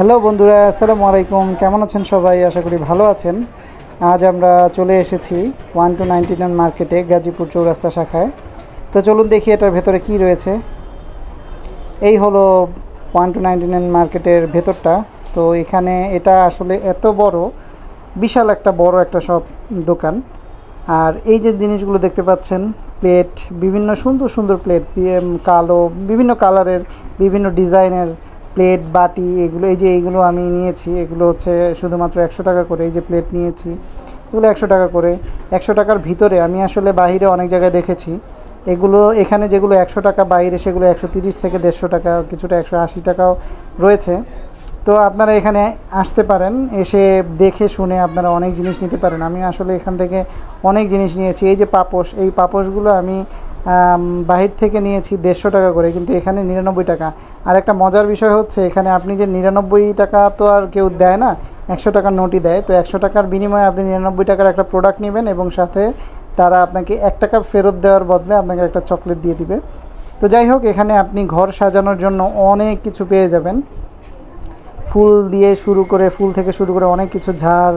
Hello বন্ধুরা, আসসালামু আলাইকুম। কেমন আছেন সবাই? আশা করি ভালো আছেন। আজ আমরা চলে এসেছি ওয়ান টু নাইনটি নাইন মার্কেটে, গাজীপুর চৌরাস্তা শাখায়। তো চলুন দেখি এটার ভেতরে কি রয়েছে। এই হলো ওয়ান টু নাইনটি নাইন মার্কেটের ভেতরটা। তো এখানে এটা আসলে এত বড়, বিশাল একটা বড় একটা সব দোকান। আর এই যে জিনিসগুলো দেখতে পাচ্ছেন, প্লেট, বিভিন্ন সুন্দর সুন্দর প্লেট কালো, বিভিন্ন কালারের, বিভিন্ন ডিজাইনের প্লেট বাটি এগুলো এই যে এইগুলো আমি নিয়েছি এগুলো হচ্ছে শুধুমাত্র একশো টাকা করে এই যে প্লেট নিয়েছি এগুলো একশো টাকা করে। একশো টাকার ভিতরে আমি আসলে বাইরে অনেক জায়গায় দেখেছি এগুলো এখানে যেগুলো একশো টাকা বাইরে সেগুলো একশো তিরিশ থেকে দেড়শো টাকা কিছুটা একশো আশি টাকাও রয়েছে। তো আপনারা এখানে আসতে পারেন এসে দেখে শুনে আপনারা অনেক জিনিস নিতে পারেন। আমি আসলে এখান থেকে অনেক জিনিস নিয়েছি এই যে পাপোশ এই পাপোশগুলো আম, বাহির থেকে নিয়েছি দেড়শো টাকা করে, কিন্তু এখানে নিরানব্বই টাকা। আর একটা মজার বিষয় হচ্ছে, এখানে আপনি যে নিরানব্বই টাকা তো আর কেউ দেয় না, একশো টাকার নোটই দেয়। তো একশো টাকার বিনিময়ে আপনি নিরানব্বই টাকার একটা প্রোডাক্ট নেবেন এবং সাথে তারা আপনাকে এক টাকা ফেরত দেওয়ার বদলে আপনাকে একটা চকলেট দিয়ে দিবে। তো যাই হোক, এখানে আপনি ঘর সাজানোর জন্য অনেক কিছু পেয়ে যাবেন। ফুল দিয়ে শুরু করে, ফুল থেকে শুরু করে অনেক কিছু ঝাড়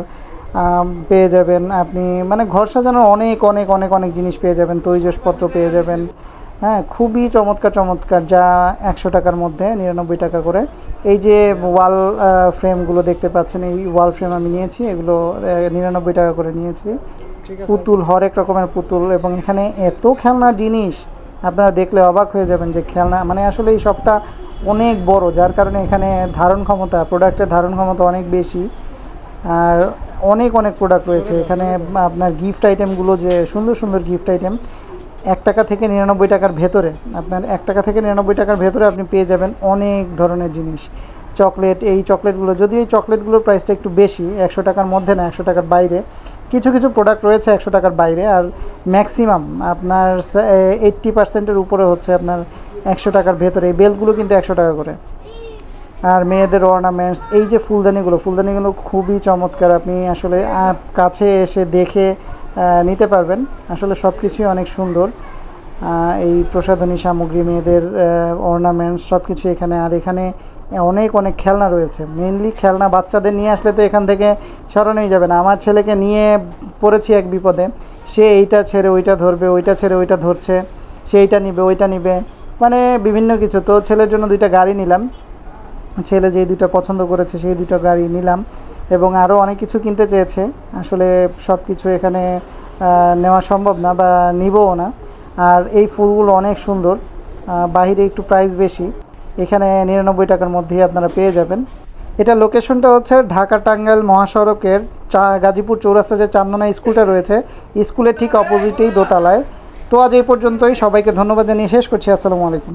পেয়ে যাবেন। আপনি মানে ঘর সাজানোর অনেক অনেক অনেক অনেক জিনিস পেয়ে যাবেন তৈজসপত্র পেয়ে যাবেন। হ্যাঁ খুবই চমৎকার চমৎকার যা একশো টাকার মধ্যে নিরানব্বই টাকা করে। এই যে ওয়াল ফ্রেমগুলো দেখতে পাচ্ছেন এই ওয়াল ফ্রেম আমি নিয়েছি এগুলো নিরানব্বই টাকা করে নিয়েছি। পুতুল হরেক রকমের পুতুল এবং এখানে এত খেলনা জিনিস আপনারা দেখলে অবাক হয়ে যাবেন যে খেলনা মানে আসলে এই শপটা অনেক বড় যার কারণে এখানে ধারণ ক্ষমতা প্রোডাক্টের ধারণ ক্ষমতা অনেক বেশি। আর অনেক অনেক প্রোডাক্ট রয়েছে। এখানে আপনার গিফট আইটেমগুলো যে সুন্দর সুন্দর গিফট আইটেম এক টাকা থেকে নিরানব্বই টাকার ভেতরে, আপনার এক টাকা থেকে নিরানব্বই টাকার ভেতরে আপনি পেয়ে যাবেন অনেক ধরনের জিনিস। চকলেট, এই চকলেটগুলো যদিও এই চকলেটগুলোর প্রাইসটা একটু বেশি, একশো টাকার মধ্যে না, একশো টাকার বাইরে, কিছু কিছু প্রোডাক্ট রয়েছে একশো টাকার বাইরে, আর ম্যাক্সিমাম আপনার এইট্টি পার্সেন্টের উপরে হচ্ছে আপনার একশো টাকার ভেতরে। এই বেলগুলো কিন্তু একশো টাকা করে। আর মেয়েদের অর্নামেন্টস এই যে ফুলদানিগুলো ফুলদানিগুলো খুবই চমৎকার। আপনি আসলে কাছে এসে দেখে নিতে পারবেন। আসলে সব কিছুই অনেক সুন্দর। এই প্রসাধনী সামগ্রী, মেয়েদের অর্নামেন্টস সব কিছু এখানে। আর এখানে অনেক অনেক খেলনা রয়েছে। মেনলি খেলনা বাচ্চাদের নিয়ে আসলে তো এখান থেকে সরানোই যাবে না। আমার ছেলেকে নিয়ে পড়েছি এক বিপদে। সে এইটা ছেড়ে ওইটা ধরবে, ওইটা ছেড়ে ওইটা ধরছে। সে এইটা নিবে, ওইটা নিবে। মানে বিভিন্ন কিছু। তো ছেলের জন্য দুইটা গাড়ি নিলাম। ছেলে যেই দুটো পছন্দ করেছে, সেই দুটো গাড়ি নিলাম এবং আরও অনেক কিছু কিনতে চেয়েছে। আসলে সব কিছু এখানে নেওয়া সম্ভব না বা নিবও না। আর এই ফুলগুলো অনেক সুন্দর। বাহিরে একটু প্রাইস বেশি। এখানে নিরানব্বই টাকার মধ্যেই আপনারা পেয়ে যাবেন। এটা লোকেশনটা হচ্ছে ঢাকা টাঙ্গাইল মহাসড়কের চা, গাজীপুর চৌরাস্তা যে চান্দনা স্কুলটা রয়েছে, স্কুলের ঠিক অপোজিটেই দোতলায়। তো আজ এই পর্যন্তই। সবাইকে ধন্যবাদ জানিয়ে শেষ করছি। আসসালামু আলাইকুম।